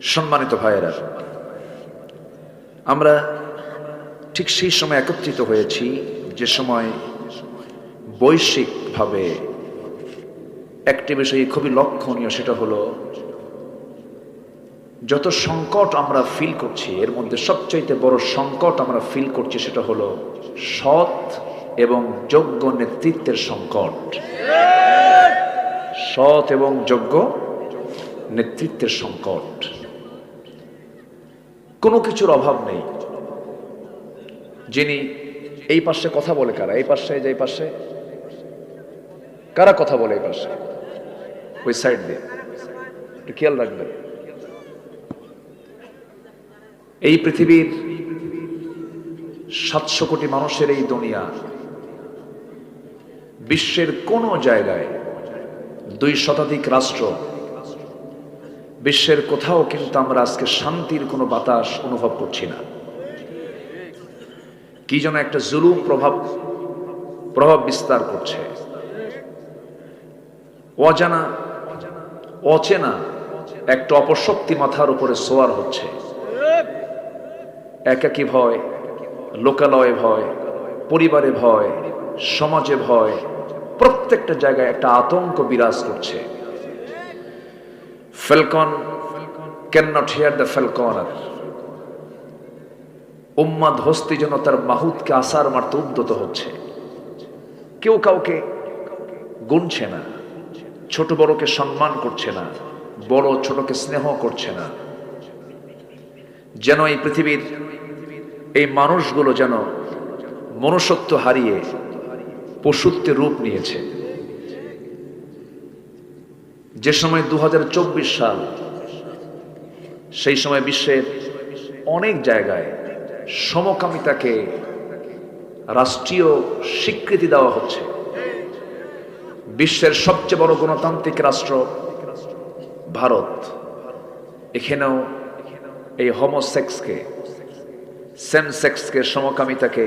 সম্মানিত ভাইয়েরা, আমরা ঠিক সেই সময় একত্রিত হয়েছি যে সময় বৈশ্বিকভাবে একটি বিষয় খুবই লক্ষণীয়, সেটা হলো যত সংকট আমরা ফিল করছি, এর মধ্যে সবচাইতে বড় সংকট আমরা ফিল করছি সেটা হলো সৎ এবং যোগ্য নেতৃত্বের সংকট। সৎ এবং যোগ্য নেতৃত্বের সংকট। কোনো কিছুর অভাব নেই। যিনি এই পাশে কথা বলে কারা? এই পাশে যে পাশে। কারা কথা বলে এই পাশে? ওই সাইড দিয়ে। একটু খেয়াল রাখবেন। এই পৃথিবীর সাতশো কোটি মানুষের এই দুনিয়া বিশ্বের কোন জায়গায় দুই শতাধিক রাষ্ট্র বিশ্বের কোথাও কিন্তু আমরা আজকে শান্তির কোনো বাতাস অনুভব করছি না। কি যেন একটা জুলুম প্রভাব প্রভাব বিস্তার করছে। অজানা, অচেনা একটা অপশক্তি মাথার উপরে সোয়ার হচ্ছে। একাকী ভয়, লোকালয়ে ভয়, পরিবারে ভয়, সমাজে ভয়, প্রত্যেকটা জায়গায় একটা আতঙ্ক বিরাজ করছে। Falcon cannot hear the ফেলকনার। উম্মাদ হস্তি যেন তার মাহুদকে আসার মারতে উদ্যত হচ্ছে। কেউ কাউকে গুনছে না, ছোট বড়কে সম্মান করছে না, বড় ছোটকে স্নেহ করছে না। যেন এই পৃথিবীর এই মানুষগুলো যেন মনুষ্যত্ব হারিয়ে পশুত্বে রূপ নিয়েছে। যে সময় দু হাজার চব্বিশ সাল, সেই সময় বিশ্বের অনেক জায়গায় সমকামিতাকে রাষ্ট্রীয় স্বীকৃতি দেওয়া হচ্ছে। বিশ্বের সবচেয়ে বড় গণতান্ত্রিক রাষ্ট্র ভারত। এখানেও এই হোমোসেক্সকে সেম সেক্সকে সমকামিতাকে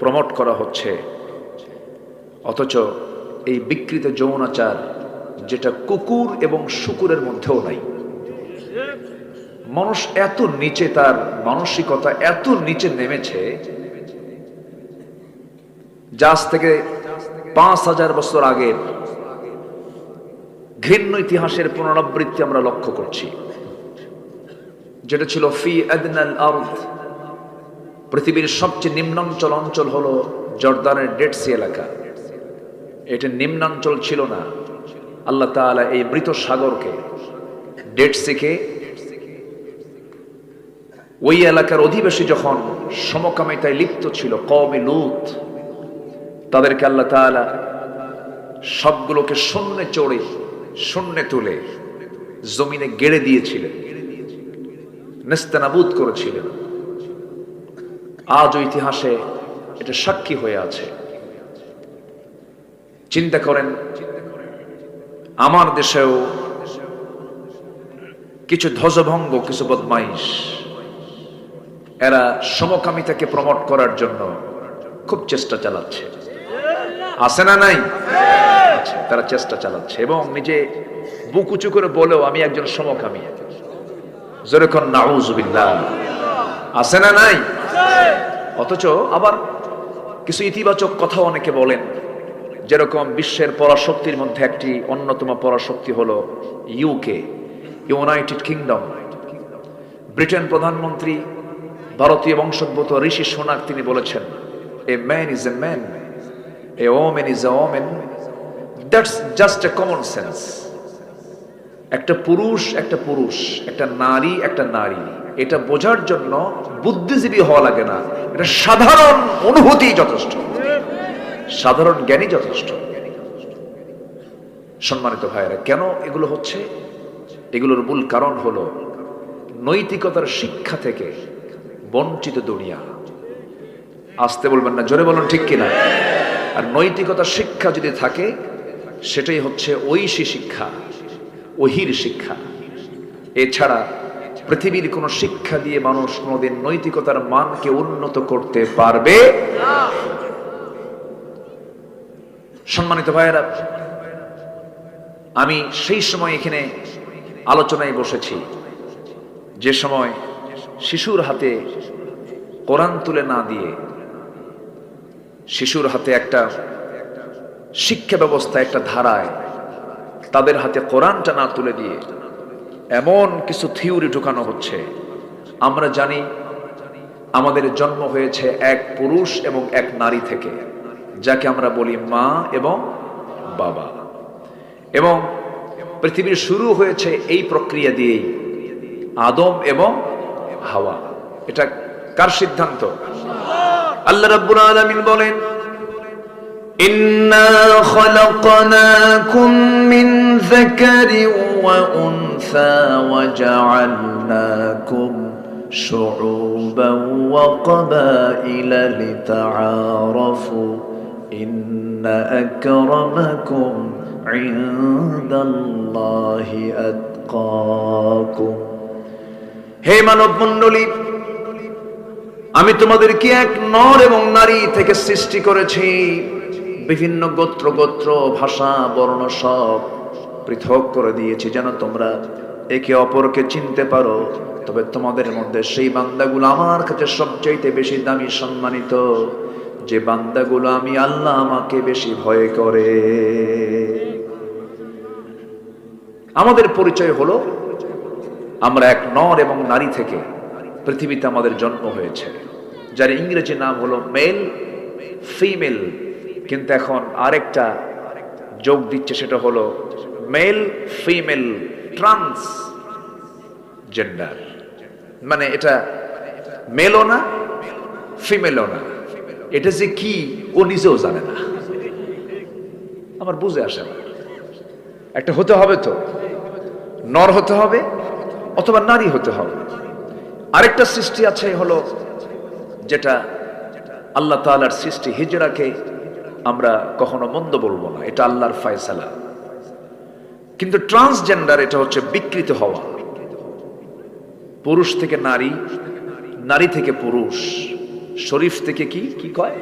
প্রমোট করা হচ্ছে। অথচ এই বিকৃত যৌনাচার যেটা কুকুর এবং শুকুরের মধ্যেও নাই। মানুষ এত নিচে, তার মানসিকতা এত নিচে নেমেছে যাজ থেকে পাঁচ হাজার বছর আগের ঘৃণ্য ইতিহাসের পুনরাবৃত্তি আমরা লক্ষ্য করছি। যেটা ছিল ফি আরদ। পৃথিবীর সবচেয়ে নিম্নাঞ্চল অঞ্চল হলো জর্দানের ডেটসি এলাকা। এটা নিম্নাঞ্চল ছিল না আল্লাহ তাআলা এই মৃত সাগরকে ডেড সিকে ওই এলাকার অধিবাসী যখন সমকামিতায় লিপ্ত ছিল কমে লুত, তাদেরকে আল্লাহ তাআলা সবগুলোকে শূন্যে চড়ে, শূন্যে তুলে জমিনে গেড়ে দিয়েছিলেন। নেস্তানাবুদ করেছিলেন। আজ ইতিহাসে এটা সাক্ষী হয়ে আছে। চিন্তা করেন আমার দেশেও কিছু ধ্বজভঙ্গ, কিছু বদমাইশ, এরা সমকামিতাকে প্রমোট করার জন্য খুব চেষ্টা চালাচ্ছে। আছে না নাই? তারা চেষ্টা চালাচ্ছে এবং নিজে বুক উঁচু করে বলেও আমি একজন সমকামী। যেরকম নাউজুবিল্লাহ আছে না নাই? অথচ আবার কিছু ইতিবাচক কথা অনেকে বলেন। যেরকম বিশ্বের পরাশক্তির মধ্যে একটি অন্যতম পরাশক্তি হলো ইউকে ইউনাইটেড কিংডম ব্রিটেন প্রধানমন্ত্রী, ভারতীয় বংশোদ্ভূত ঋষি সোনাক তিনি বলেছেন a man is a man a woman is a woman that's just a common sense একটা পুরুষ একটা পুরুষ, একটা নারী একটা নারী, এটা বোঝার জন্য বুদ্ধিজীবী হওয়া লাগে না। এটা সাধারণ অনুভূতি যথেষ্ট। সাধারণ জ্ঞানই যথেষ্ট। সম্মানিত ভাইয়েরা, কেন এগুলো হচ্ছে? এগুলোর মূল কারণ হলো নৈতিকতার শিক্ষা থেকে বঞ্চিত দুনিয়া। আসতে বলবেন না, জোরে বলুন, ঠিক কিনা? আর নৈতিকতার শিক্ষা যদি থাকে, সেটাই হচ্ছে ঐশী শিক্ষা ওহির শিক্ষা। এছাড়া পৃথিবীর কোন শিক্ষা দিয়ে মানুষ কোনোদিন নৈতিকতার মানকে উন্নত করতে পারবে সম্মানিত ভাইয়েরা, আমি সেই সময় এখানে আলোচনায় বসেছি। যে সময় শিশুর হাতে কোরআন তুলে না দিয়ে শিশুর হাতে একটা শিক্ষা ব্যবস্থা, একটা ধারায় তাদের হাতে কোরআনটা না তুলে দিয়ে এমন কিছু থিওরি ঢুকানো হচ্ছে। আমরা জানি আমাদের জন্ম হয়েছে এক পুরুষ এবং এক নারী থেকে। যাকে আমরা বলি মা এবং বাবা। এবং পৃথিবীর শুরু হয়েছে এই প্রক্রিয়া দিয়েই, আদম এবং হাওয়া। এটা কার সিদ্ধান্ত? আল্লাহ রব্বুল আলামিন বলেন, ইন্না উনসা إن أكرمكم عند الله أتقاكم হে মানব মণ্ডলী আমি তোমাদেরকে এক নর এবং নারী থেকে সৃষ্টি করেছি বিভিন্ন গোত্র গোত্র ভাষা বর্ণ সব পৃথক করে দিয়েছি যেন তোমরা একে অপরকে চিনতে পারো তবে তোমাদের মধ্যে সেই বান্দাগুলো আমার কাছে সবচাইতে বেশি দামি সম্মানিত যে বান্দাগুলো আমি আল্লাহ আমাকে বেশি ভয় করে। আমাদের পরিচয় হলো, আমরা এক নর এবং নারী থেকে পৃথিবীতে আমাদের জন্ম হয়েছে, যার ইংরেজি নাম হলো মেল, ফিমেল। কিন্তু এখন আরেকটা যোগ দিচ্ছে, সেটা হলো মেল, ফিমেল, ট্রান্স জেন্ডার। মানে এটা মেলও না, ফিমেলও না। এটা যে কি, ও নিজেও জানে না। আমার বুঝে আসে না। একটা হতে হবে তো। নর হতে হবে, অথবা নারী হতে হবে। আরেকটা সৃষ্টি আছে হলো যেটা আল্লাহ তাআলার সৃষ্টি হিজরাকে আমরা কখনো মন্দ বলব না, এটা আল্লাহর ফয়সালা। কিন্তু ট্রান্সজেন্ডার এটা হচ্ছে বিকৃত হওয়া। পুরুষ থেকে নারী নারী থেকে পুরুষ। শরীফ থেকে কি? কি কয়?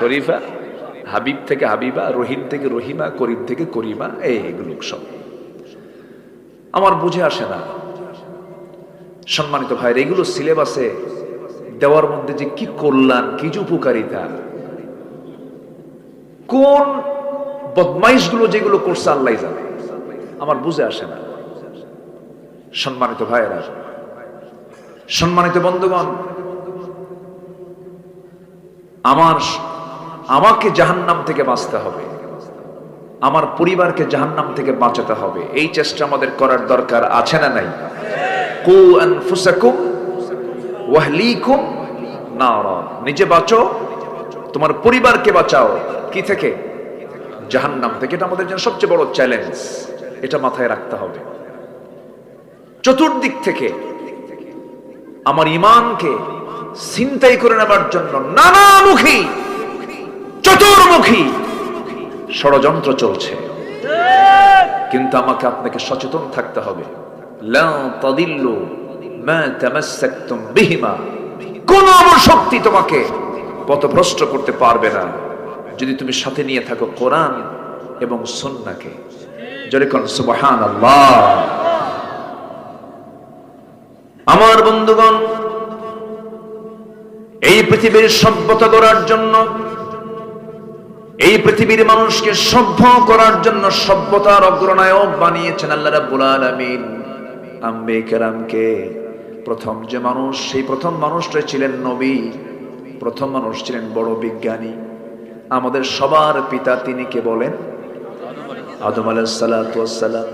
শরীফা? হাবিব থেকে হাবিবা রহিম থেকে রহিমা, করিম থেকে করিমা, এই এগুলো সব। আমার বুঝে আসে না। সম্মানিত ভাইয়ের, এগুলো সিলেবাসে দেওয়ার মধ্যে যে কি কল্যাণ, কি যে উপকারিতা। কোন বদমাইশগুলো যেগুলো করছে আল্লাহ জানে। আমার বুঝে আসে না। সম্মানিত ভাইয়েরা, সম্মানিত বন্ধুগণ আমার আমাকে জাহান্নাম থেকে বাঁচতে হবে। আমার পরিবারকে জাহান্নাম থেকে বাঁচাতে হবে। এই চেষ্টা আমাদের করার দরকার আছে না নাই? নিজে বাঁচো, তোমার পরিবারকে বাঁচাও। কি থেকে? জাহান্নাম থেকে। এটা আমাদের জন্য সবচেয়ে বড় চ্যালেঞ্জ এটা মাথায় রাখতে হবে। চতুর্দিক থেকে আমার ইমানকে চিন্তাই করে নেবার জন্য নানামুখী, চতুর্মুখী ষড়যন্ত্র চলছে। কিন্তু আমাকে আপনাকে সচেতন থাকতে হবে। কোন শক্তি তোমাকে পথভ্রষ্ট করতে পারবে না। যদি তুমি সাথে নিয়ে থাকো কোরআন এবং সুন্নাহকে জোরে কোন, সুবহানাল্লাহ। আমার বন্ধুগণ এই পৃথিবীর সভ্যতা করার জন্য, এই পৃথিবীর মানুষকে সভ্য করার জন্য সভ্যতার অগ্রনায়ক বানিয়েছেন আল্লাহ রাব্বুল আলামিন। আম্বে কেরামকে প্রথম যে মানুষ, সেই প্রথম মানুষটা ছিলেন নবী, প্রথম মানুষ ছিলেন বড় বিজ্ঞানী। আমাদের সবার পিতা তিনি কে বলেন? আদম আলাইসালাম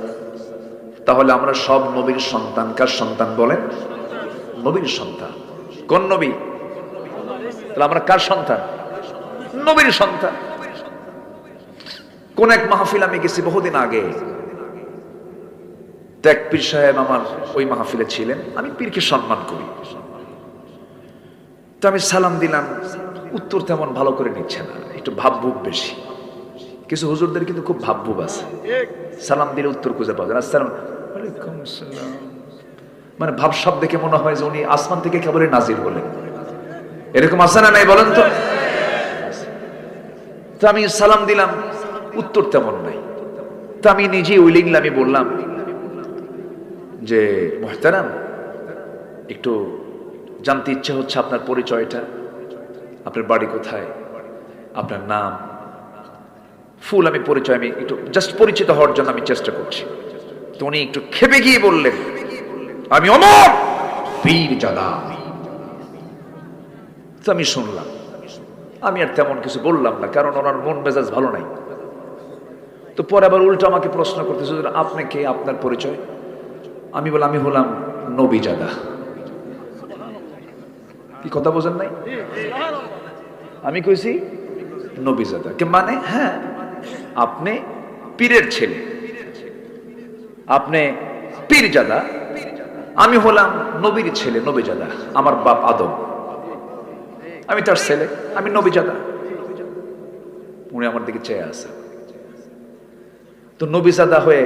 তাহলে আমরা সব নবীর সন্তান, কার সন্তান বলেন? নবীর সন্তান। কোন নবী? তাহলে আমরা কার সন্তান? নবীর সন্তান। কোন এক মাহফিল আমি গেছি বহুদিন আগে। তো এক পীর সাহেব আমার ওই মাহফিলে ছিলেন। আমি পীরকে সম্মান করি। তো আমি সালাম দিলাম। উত্তর তেমন ভালো করে নিচ্ছে না। একটু ভাবভুক বেশি। কিছু হুজুরদের কিন্তু খুব ভাবভুক আছে। সালাম দিলে উত্তর খুঁজে পাওয়া যায় আসসালাম। মানে ভাব সব দেখে মনে হয় যে উনি আসমান থেকে কেবলই নাজির বলেন? এরকম আছে না নাই বলেন তো? আমি সালাম দিলাম, উত্তর তেমন নাই। তো আমি নিজেই উইলিংলি আমি বললাম যে, মোহতারাম, একটু জানতে ইচ্ছে হচ্ছে আপনার পরিচয়টা, আপনার বাড়ি কোথায়, আপনার নাম, ফুল আমি পরিচয় আমি একটু জাস্ট পরিচিত হওয়ার জন্য আমি চেষ্টা করছি। তো উনি একটু খেপে গিয়ে বললেন, আমি অমর, পীর জাদা তো আমি শুনলাম। আমি আর তেমন কিছু বললাম না, কারণ ওনার মন মেজাজ ভালো নাই। তো পরে আবার উল্টো আমাকে প্রশ্ন করতেছে আপনি কে? আপনার পরিচয়? আমি বললাম, আমি হলাম নবীজাদা কি কথা বোঝেন নাই? আমি কইছি নবীজাদা কে মানে? হ্যাঁ আপনি পীরের ছেলে। আপনি পীরজাদা আমি হলাম নবীর ছেলে নবীজাদা আমার বাপ আদম। আমি তার ছেলে, আমি নবীজাদা। উনি আমার দিকে চেয়ে আছে। তো নবীজাদা হয়ে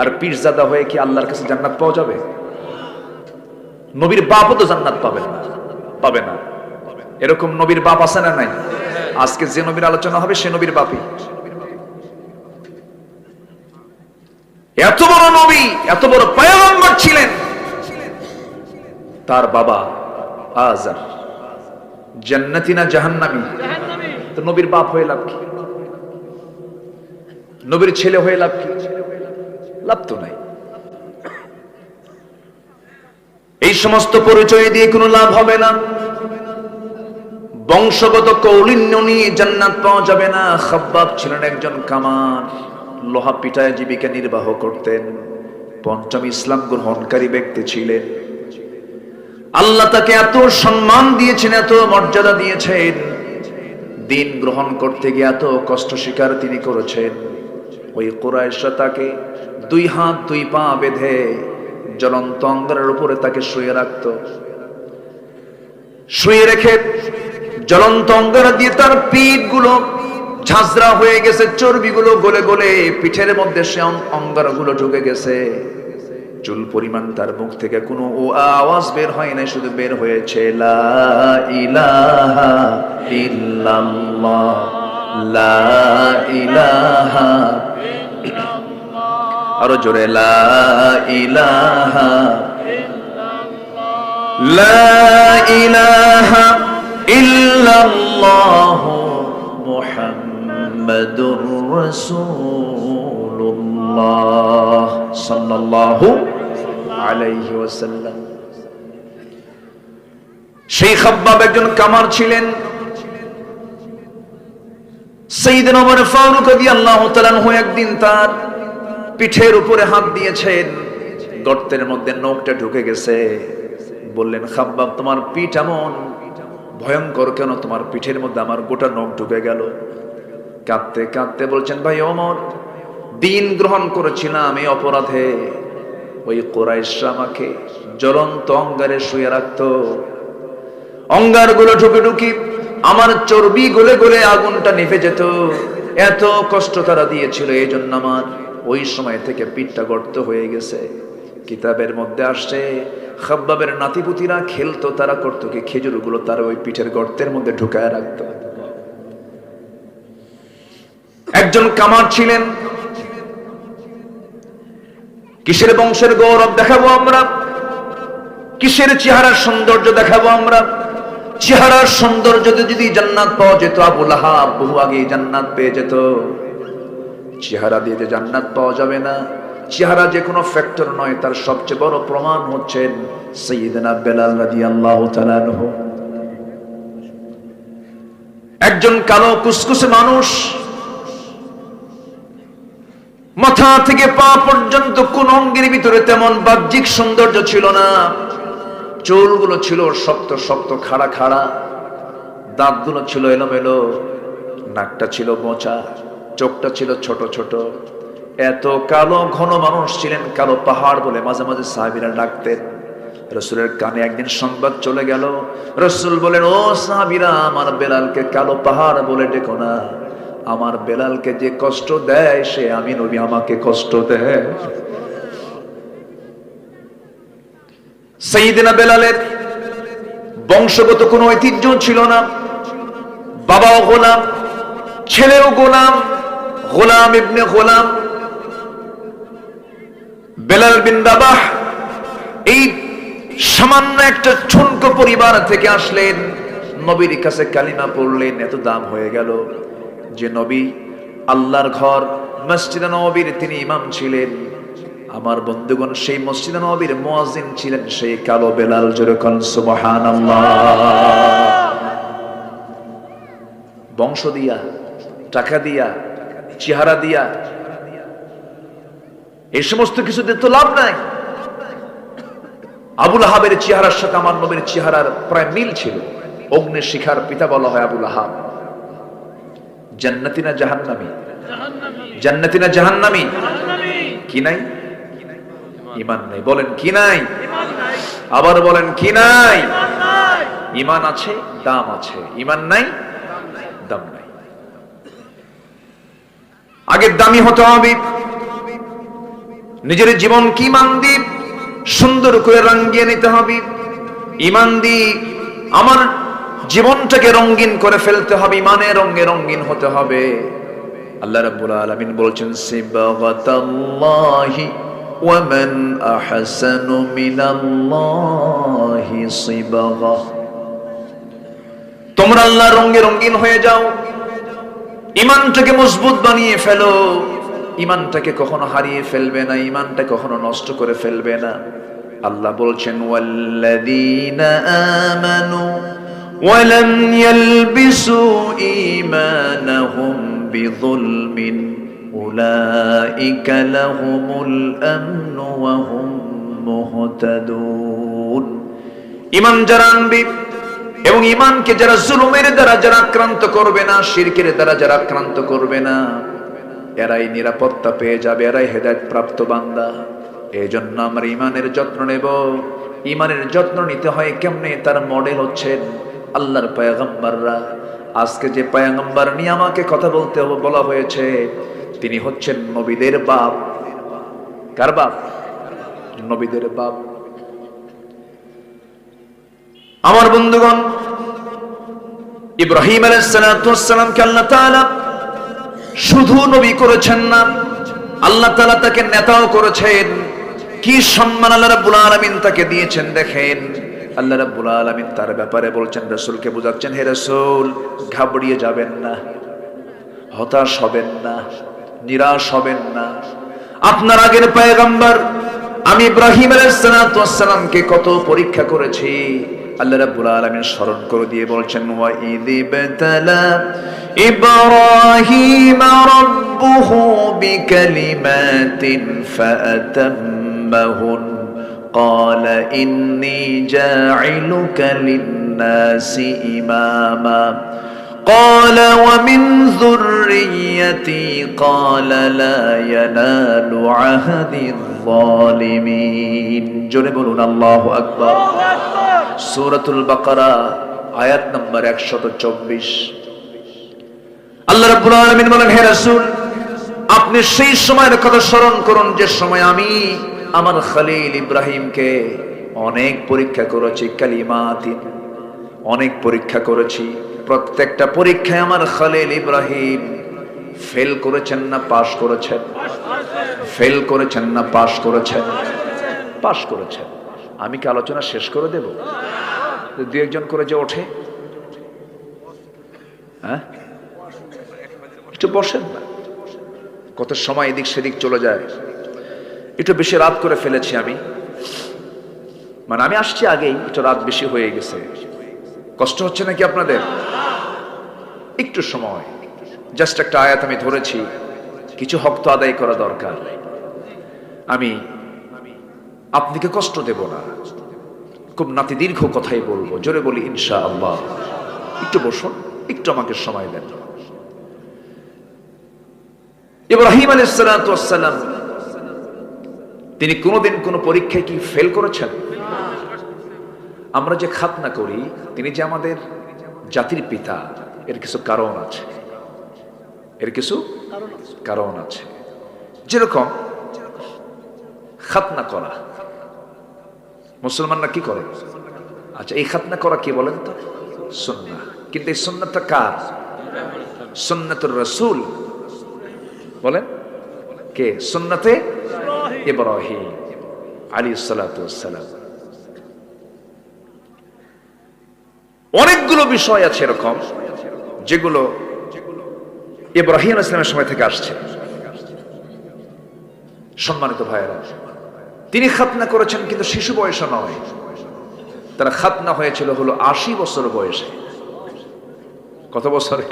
আর পীরজাদা হয়ে কি আল্লাহর কাছে জান্নাত পাওয়া যাবে? নবীর বাপও তো জান্নাত পাবেন না, পাবে না। এরকম নবীর বাপ আছে না নাই? আজকে যে নবীর আলোচনা হবে, সে নবীর বাপই। এত বড় নবী, এত বড় পয়গম্বর ছিলেন। তার বাবা আজার। জান্নাতি না জাহান্নামী? তো নবীর বাপ হয়ে লাভ কি? নবীর ছেলে হয়ে লাভ কি? লাভ তো নাই। এই সমস্ত পরিচয় দিয়ে কোনো লাভ হবে না। বংশগত কৌলিন্য নিয়ে জান্নাত পাওয়া যাবে না। খাব্বাব ছিলেন একজন কামার। লোহা পিটায় জীবিকা নির্বাহ করতেন। পঞ্চম ইসলাম গ্রহণকারী ব্যক্তি ছিলেন। আল্লাহ তাকে এত সম্মান দিয়েছেন, এত মর্যাদা দিয়েছেন। দিন গ্রহণ করতে গিয়ে এত কষ্ট স্বীকার তিনি করেছেন। ওই কোরআশা তাকে দুই হাত, দুই পা বেঁধে জ্বলন্ত অঙ্গারের উপরে তাকে শুয়ে রাখত। শুয়ে রেখে জ্বলন্ত অঙ্গারা দিয়ে তার পিঠগুলো ঝাঁঝরা হয়ে গেছে, চর্বিগুলো গলে গলে পিঠের মধ্যে সে অঙ্গারগুলো ঢুকে গেছে। চুল পরিমাণ তার মুখ থেকে কোনো ও আওয়াজ বের হয় না শুধু বের হয়েছে আরও জোরে, লা ইলাহা লা সাল্লাল্লাহু আলাইহি ওয়াসাল্লাম। সেই খাব্বাব একজন কামার ছিলেন। সেইদিন ওমর ফারুক রাদিয়াল্লাহু তাআলা একদিন তার পিঠের উপরে হাত দিয়েছেন। গর্তের মধ্যে নখটা ঢুকে গেছে। বললেন খাব্বাব তোমার পিঠ এমন ভয়ঙ্কর কেন? তোমার পিঠের মধ্যে আমার গোটা নখ ঢুকে গেল। কাঁদতে কাঁদতে বলছেন, ভাই অমর দিন গ্রহণ করেছিলাম এই অপরাধে। ওই কোরাইশরা আমাকে জ্বলন্ত অঙ্গারে শুয়ে রাখতো। অঙ্গারগুলো ঢুকে ঢুকি আমার চর্বি গলে গলে আগুনটা নিভে যেত। এত কষ্ট তারা দিয়েছিল এই জন্য আমার ওই সময় থেকে পিঠটা গর্ত হয়ে গেছে। কিতাবের মধ্যে আসছে, খাব্বাবের নাতিপুতিরা খেলতো, তারা করতো কি খেজুরগুলো তার ওই পিঠের গর্তের মধ্যে ঢুকায় রাখতো। একজন কামার ছিলেন কিসের বংশের গৌরব দেখাবো আমরা? কিসের চেহারার সৌন্দর্য দেখাবো আমরা? চেহারার সৌন্দর্য যদি জান্নাত পাওয়া যেত, আবু লাহাব বহু আগে জান্নাত পেয়ে যেত। চেহারা দিয়ে যে জান্নাত পাওয়া যাবে না। চেহারা যে কোনো ফ্যাক্টর নয়, তার সবচেয়ে বড় প্রমাণ হচ্ছেন সৈয়দনা বেলাল রাদিয়াল্লাহু তাআলা একজন কালো কুসকুসে মানুষ মাথা থেকে পা পর্যন্ত কোন অঙ্গের ভিতরে তেমন বাহ্যিক সৌন্দর্য ছিল না। চুলগুলো ছিল শক্ত শক্ত, খাড়া খাড়া। দাঁতগুলো ছিল এলোমেলো। নাকটা ছিল মোচা। চোখটা ছিল ছোট ছোট। এত কালো, ঘন মানুষ ছিলেন কালো পাহাড় বলে মাঝে মাঝে সাহাবিরা ডাকতেন। রসুলের কানে একদিন সংবাদ চলে গেল। রসুল বলেন, ও সাহাবিরা, আমার বেলালকে কালো পাহাড় বলে ডেকো না। আমার বেলালকে যে কষ্ট দেয়, সে আমি নবী আমাকে কষ্ট দেয়। বেলালের বংশগত কোনো ঐতিহ্য ছিল না। বাবাও গোলাম, ছেলেও গোলাম গোলাম ইবনে গোলাম। বেলাল বিন রাবাহ এই সামান্য একটা ঠুনকো পরিবার থেকে আসলেন, নবীর কাছে কালিমা পড়লেন, এত দাম হয়ে গেল। যে নবী আল্লাহর ঘর মসজিদ নবীর তিনি ইমাম ছিলেন। আমার বন্ধুগণ, সেই মসজিদ নবীর মুয়াজ্জিন ছিলেন সেই কালো বেলাল যেরকম সুবহানাল্লাহ। বংশ দিয়া, টাকা দিয়া, চেহারা দিয়া এই সমস্ত কিছুতে তো লাভ নাই। আবুল আহাবের চেহারার সাথে আমার নবীর চেহারার প্রায় মিল ছিল। অগ্নি শিখার পিতা বলা হয় আবুল আহাব। জান্নাতি না জাহান্নামি? জান্নাতি না জাহান্নামি? কি নাই? ইমান নাই। বলেন, কি নাই? আবার বলেন, কি নাই? ইমান আছে, দাম আছে। ইমান নাই, দাম নাই। আগে দামি হতে হবে। নিজের জীবন কি ইমান দিয়ে সুন্দর করে রঙ্গিয়ে নিতে হবে। ইমান দিয়ে আমার জীবনটাকে রঙিন করে ফেলতে হবে, ইমানে রঙে রঙিন হতে হবে। আল্লাহ রাব্বুল আলামিন বলছেন, সিবাগাতাল্লাহি ওয়ামান আহসানু মিনাল্লাহি সিবাগা। তোমরা আল্লাহ রঙে রঙিন হয়ে যাও, ইমানটাকে মজবুত বানিয়ে ফেলো। ইমানটাকে কখনো হারিয়ে ফেলবে না, ইমানটা কখনো নষ্ট করে ফেলবে না। আল্লাহ বলছেন, ওয়াল্লাযীনা আমানু ইয়ালবিসু ঈমানাহুম বিযুলমিন উলাইকা লাহুমুল আমনু ওয়া হুম মুহতাদুন ইমান যারা আনবে এবং ইমানকে যারা জুলুমের দ্বারা যারা আক্রান্ত করবে না, শিরকের দ্বারা যারা আক্রান্ত করবে না, এরাই নিরাপত্তা পেয়ে যাবে, এরাই হেদায়ত প্রাপ্ত বান্দা। এই জন্য আমরা ইমানের যত্ন নেব। ইমানের যত্ন নিতে হয় কেমনে? তার মডেল হচ্ছেন আল্লাহর পায়গম্বাররা। আজকে যে পায়গম্বার নিয়ে আমাকে কথা বলতে বলা হয়েছে, তিনি হচ্ছেন নবীদের বাপ। কার বাপ? নবীদের বাপ। আমার বন্ধুগণ, ইব্রাহিম আলাইসালামকে আল্লাহ তাআলা শুধু নবী করেছেন না, আল্লাহ তাআলা তাকে নেতাও করেছেন। কি সম্মান আল্লাহ রাব্বুল আলামিন তাকে দিয়েছেন দেখেন। আল্লাহ রাব্বুল আলামিন তার ব্যাপারে বলছেন, রাসূলকে বোঝাচ্ছেন, হে রাসূল, ঘাবড়িয়ে যাবেন না, হতাশ হবেন না, নিরাশ হবেন না। আপনার আগের পয়গম্বর, আমি ইব্রাহিম আলাইহিসসালামকে কত পরীক্ষা করেছি। আল্লাহ রাব্বুল আলামিন স্মরণ করে দিয়ে বলছেন, ওয়া ইযিবতালা ইব্রাহিম রাব্বুহু বিকালিমাতিন ফাআতাম্মাহুন। قال إني جاعلك للناس إماما قال ومن ذريتي قال لا ينال عهد الظالمين জোরে বলুন আল্লাহু আকবার সূরাতুল বাকারা আয়াত নম্বর 124 আল্লাহ রাব্বুল আলামিন বলেন হে রাসূল আপনি সেই সময়ের কথা স্মরণ করুন যে সময় আমি আমার খলিল ইব্রাহিমকে অনেক পরীক্ষা করেছি কালিমাতিন অনেক পরীক্ষা করেছি। প্রত্যেকটা পরীক্ষায় আমার খলিল ইব্রাহিম ফেল করেছেন না, পাশ করেছেন? ফেল করেছেন না, পাশ করেছেন? পাশ করেছেন। আমি কি আলোচনা শেষ করে দেব? দু একজন করে যে ওঠে। হ্যাঁ? একটু বসেন না। কত সময় এদিক সেদিক চলে যায়। একটু বেশি রাত করে ফেলেছি আমি। মানে আমি আসছি আগেই, একটু রাত বেশি হয়ে গেছে। কষ্ট হচ্ছে নাকি আপনাদের? একটু সময়। জাস্ট একটা আয়াত আমি ধরেছি, কিছু হক তো আদায় করা দরকার। আমি, আপনাকে কষ্ট দেব না। খুব নাতি দীর্ঘ কথাই বলব, জোরে বলি ইনশা আল্লাহ একটু বসুন, একটু আমাকে সময় দেন। ইব্রাহিম আলাইসালাম তিনি কোনোদিন কোনো পরীক্ষায় কি ফেল করেছেন? আমরা যে খাতনা করি, তিনি যে আমাদের জাতির পিতা, এর কিছু কারণ আছে। এর কিছু কারণ আছে। যেরকম খাতনা করা। মুসলমানরা কি করে? আচ্ছা এই খাতনা করা কি বলেন তো? সুন্না কিন্তু এই সুন্নাতটা কার? সুন্নাতুর রসুল। বলেন? কে? সুন্নাতে ইব্রাহিম আলী সালাম। অনেকগুলো বিষয় আছে এরকম যেগুলো ইব্রাহিম সময় থেকে আসছে। সম্মানিত ভাইয়েরা, তিনি খাতনা করেছেন কিন্তু শিশু বয়সে নয়। তারা খাতনা হয়েছিল হলো আশি বছর বয়সে। কত বছরে?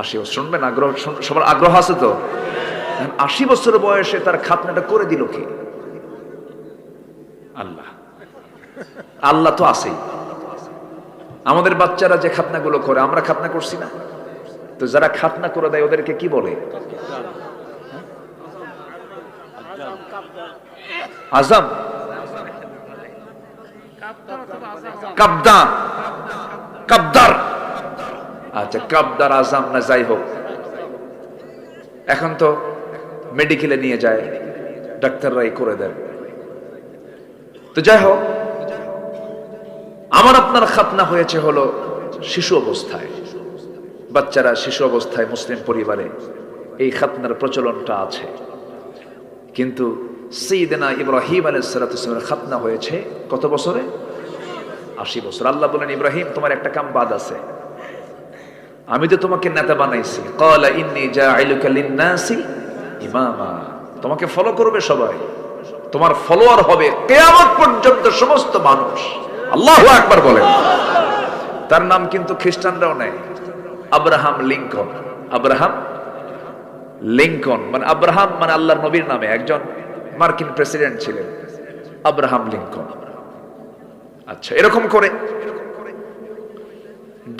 আশি বছর। শুনবেন, আগ্রহ সবার আগ্রহ আছে তো? আশি বছর বয়সে তার খাতনাটা করে দিল কে? আল্লাহ। আল্লাহ তো আছেই। আমাদের বাচ্চারা যে খাতনাগুলো করে আমরা খাতনা করছি না? তো যারা খাতনা করে দেয় ওদেরকে কি বলে? আজম। কাবদা কাবদার। আচ্ছা কাবদার আজম না যাই হোক। এখন তো মেডিকেলে নিয়ে যায় ডাক্তাররাই করে দেন। তো যাই হোক, আমার আপনার খাতনা হয়েছে হলো শিশু অবস্থায়, বাচ্চারা শিশু অবস্থায় মুসলিম পরিবারে এই খাতনার প্রচলনটা আছে। কিন্তু সঈদেনা ইব্রাহিম আলাইসালামের খাতনা হয়েছে কত বছরে? আশি বছর। আল্লাহ বলেন, ইব্রাহিম, তোমার একটা কাম বাদ আছে। আমি তো তোমাকে নেতা বানাইছি। ক্বালা ইন্নী জাইলুকা লিন-নাসি ইমামা, তোমাকে ফলো করবে সবাই। তোমার ফলোয়ার হবে কিয়ামত পর্যন্ত সমস্ত মানুষ। আল্লাহু আকবার বলেন। তার নাম কিন্তু খ্রিস্টানরাও নেয়। Abraham Lincoln. আব্রাহাম লিঙ্কন মানে আব্রাহাম মানে আল্লাহর নবীর নামে একজন মার্কিন প্রেসিডেন্ট ছিলেন, আব্রাহাম লিঙ্কন। আচ্ছা এরকম করে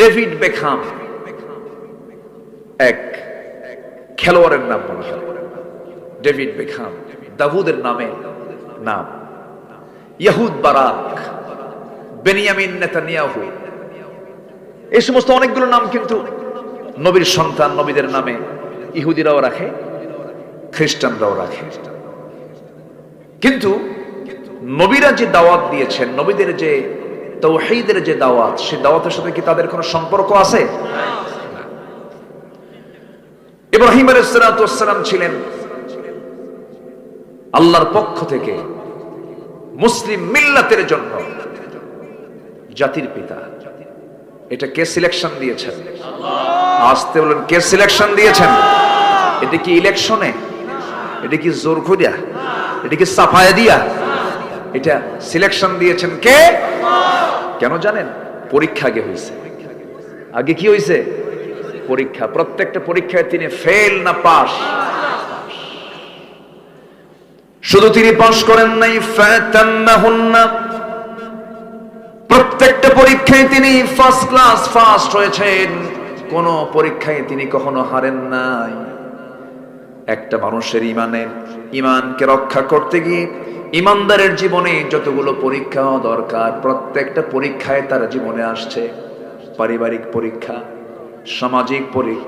ডেভিড বেখাম এক খেলোয়াড়ের নাম বলা হয়। ডেভিড বেখাম দাভুদের নামে নাম। Ehud Barak, Benjamin Netanyahu. এই সমস্ত অনেকগুলো নাম কিন্তু নবীর সন্তান, নবীদের নামে ইহুদিরাও রাখে, খ্রিস্টানরাও রাখে। কিন্তু নবীরা যে দাওয়াত দিয়েছেন, নবীদের যে তৌহিদের যে দাওয়াত সেই দাওয়াতের সাথে কি তাদের কোনো সম্পর্ক আছে? ইব্রাহিম আলাইসালাম ছিলেন আল্লাহর পক্ষ থেকে মুসলিম মিল্লাতের জন্য জাতির পিতা। এটা কে সিলেকশন দিয়েছেন? আসতে বলেন, কে সিলেকশন দিয়েছেন? এটা কি ইলেকশনে এটা কি জোর খুঁজা এটা কি সাফায়া দিয়া? এটা সিলেকশন দিয়েছেন কে? কেন জানেন? পরীক্ষা আগে হয়েছে আগে কি হয়েছে পরীক্ষা। প্রত্যেকটা পরীক্ষায় তিনি ফেল না পাস শুধু তিনি পাশ করেন নাই প্রত্যেকটা পরীক্ষায় তিনি ফার্স্ট ক্লাস ফার্স্ট হয়েছেন। কোন পরীক্ষায় তিনি কখনো হারেন নাই। একটা মানুষের ইমানের, ইমানকে রক্ষা করতে গিয়ে ইমানদারের জীবনে যতগুলো পরীক্ষা দরকার, প্রত্যেকটা পরীক্ষায় তার জীবনে আসছে। পারিবারিক পরীক্ষা, সামাজিক পরীক্ষা